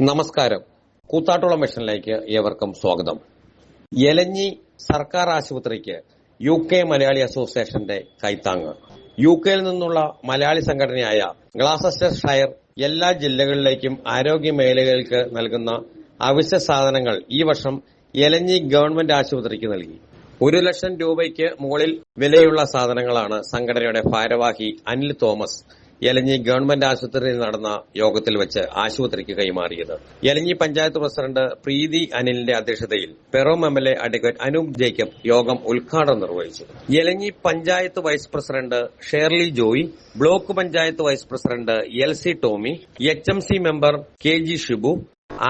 നമസ്കാരം. കൂത്താട്ടുള്ള മിഷനിലേക്ക് ഏവർക്കും സ്വാഗതം. എലഞ്ഞി സർക്കാർ ആശുപത്രിക്ക് യു കെ മലയാളി അസോസിയേഷന്റെ കൈത്താങ്ങ്. യു കെയിൽ നിന്നുള്ള മലയാളി സംഘടനയായ ഗ്ലാസസ്റ്റർ ഷയർ എല്ലാ ജില്ലകളിലേക്കും ആരോഗ്യ മേഖലകൾക്ക് നൽകുന്ന അവശ്യ സാധനങ്ങൾ ഈ വർഷം എലഞ്ഞി ഗവൺമെന്റ് ആശുപത്രിക്ക് നൽകി. ഒരു ലക്ഷം രൂപയ്ക്ക് മുകളിൽ വിലയുള്ള സാധനങ്ങളാണ് സംഘടനയുടെ ഭാരവാഹി അനിൽ തോമസ് യലഞ്ഞി ഗവൺമെന്റ് ആശുപത്രിയിൽ നടന്ന യോഗത്തിൽ വെച്ച് ആശുപത്രിക്ക് കൈമാറിയത്. എലഞ്ഞി പഞ്ചായത്ത് പ്രസിഡന്റ് പ്രീതി അനിലിന്റെ അധ്യക്ഷതയിൽ Piravom M L A advocate Anoop Jacob യോഗം ഉദ്ഘാടനം നിർവഹിച്ചു. Elanji panchayat vice president Shirley Joy block panchayat vice president L C Tomy H M C member K G Shibu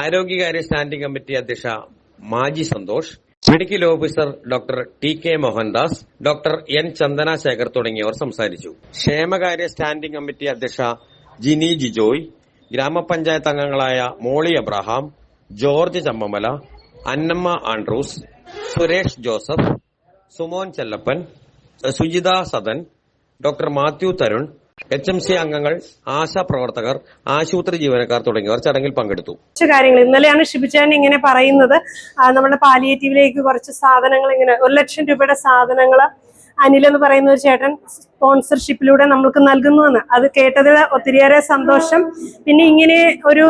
ആരോഗ്യകാര്യ standing committee അധ്യക്ഷ Maji Santhosh medical officer doctor T K Mohandas doctor N Chandrasekhar തുടങ്ങിയവർ സംസാരിച്ചു. ക്ഷേമകാര്യ standing committee അധ്യക്ഷ ജിനി ജിജോയ് ഗ്രാമപഞ്ചായത്ത് അംഗങ്ങളായ Molly Abraham George Chammamala Annamma Andrews Suresh Joseph Sumon Chellappan Sujitha Sadan doctor Mathew Tharun H M C അംഗങ്ങൾ ആശാ പ്രവർത്തകർ ആശുപത്രി ജീവനക്കാർ തുടങ്ങിയവർ ചടങ്ങിൽ പങ്കെടുത്തു. കുറച്ച് കാര്യങ്ങൾ. ഇന്നലെയാണ് ഷിബിചാൻ ഇങ്ങനെ പറയുന്നത് നമ്മുടെ പാലിയേറ്റീവിലേക്ക് കുറച്ച് സാധനങ്ങൾ ഇങ്ങനെ ഒരു ലക്ഷം രൂപയുടെ സാധനങ്ങൾ അനിൽ എന്ന് പറയുന്ന ഒരു ചേട്ടൻ സ്പോൺസർഷിപ്പിലൂടെ നമ്മൾക്ക് നൽകുന്നുവെന്ന് അത് കേട്ടതിൽ ഒത്തിരിയേറെ സന്തോഷം. പിന്നെ ഇങ്ങനെ ഒരു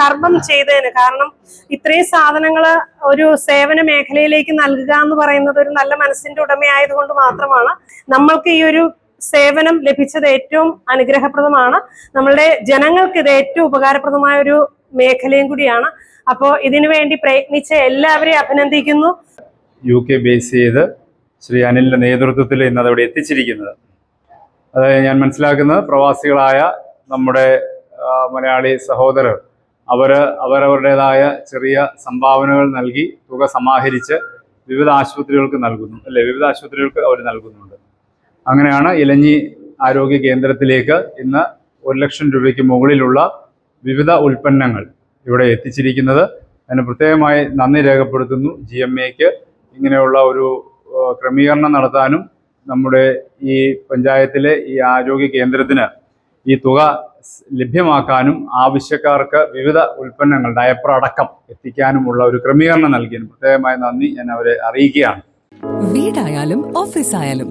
കർമ്മം ചെയ്തതിന് കാരണം ഇത്രയും സാധനങ്ങൾ ഒരു സേവന മേഖലയിലേക്ക് നൽകുക എന്ന് പറയുന്നത് ഒരു നല്ല മനസ്സിന്റെ ഉടമയായതുകൊണ്ട് മാത്രമാണ് നമ്മൾക്ക് ഈ ഒരു സേവനം ലഭിച്ചത് ഏറ്റവും അനുഗ്രഹപ്രദമാണ്. നമ്മളുടെ ജനങ്ങൾക്ക് ഇത് ഏറ്റവും ഉപകാരപ്രദമായ ഒരു മേഖലയും കൂടിയാണ്. അപ്പോൾ ഇതിനു വേണ്ടി പ്രയത്നിച്ച എല്ലാവരെയും അഭിനന്ദിക്കുന്നു. യു കെ ബേസ് ചെയ്ത് ശ്രീ അനിലിന്റെ നേതൃത്വത്തിൽ ഇന്ന് അതവിടെ എത്തിച്ചിരിക്കുന്നത്. അത് ഞാൻ മനസ്സിലാക്കുന്നത് പ്രവാസികളായ നമ്മുടെ മലയാളി സഹോദരർ. അവർ അവരവരുടേതായ ചെറിയ സംഭാവനകൾ നൽകി തുക സമാഹരിച്ച് വിവിധ ആശുപത്രികൾക്ക് നൽകുന്നു. അല്ലെ? വിവിധ ആശുപത്രികൾക്ക് അവർ നൽകുന്നുണ്ട്. അങ്ങനെയാണ് ഇലഞ്ഞി ആരോഗ്യ കേന്ദ്രത്തിലേക്ക് ഇന്ന് ഒരു ലക്ഷം രൂപയ്ക്ക് മുകളിലുള്ള വിവിധ ഉൽപ്പന്നങ്ങൾ ഇവിടെ എത്തിച്ചിരിക്കുന്നത്. അതിന് പ്രത്യേകമായി നന്ദി രേഖപ്പെടുത്തുന്നു ജി എം എക്ക് ഇങ്ങനെയുള്ള ഒരു ക്രമീകരണം നടത്താനും നമ്മുടെ ഈ പഞ്ചായത്തിലെ ഈ ആരോഗ്യ കേന്ദ്രത്തിന് ഈ തുക ലഭ്യമാക്കാനും ആവശ്യക്കാർക്ക് വിവിധ ഉൽപ്പന്നങ്ങൾ ഡയപ്പർ അടക്കം എത്തിക്കാനുമുള്ള ഒരു ക്രമീകരണം നൽകിയതിന് പ്രത്യേകമായി നന്ദി. ഞാൻ അവരെ അറിയിക്കുകയാണ്. വീടായാലും ഓഫീസായാലും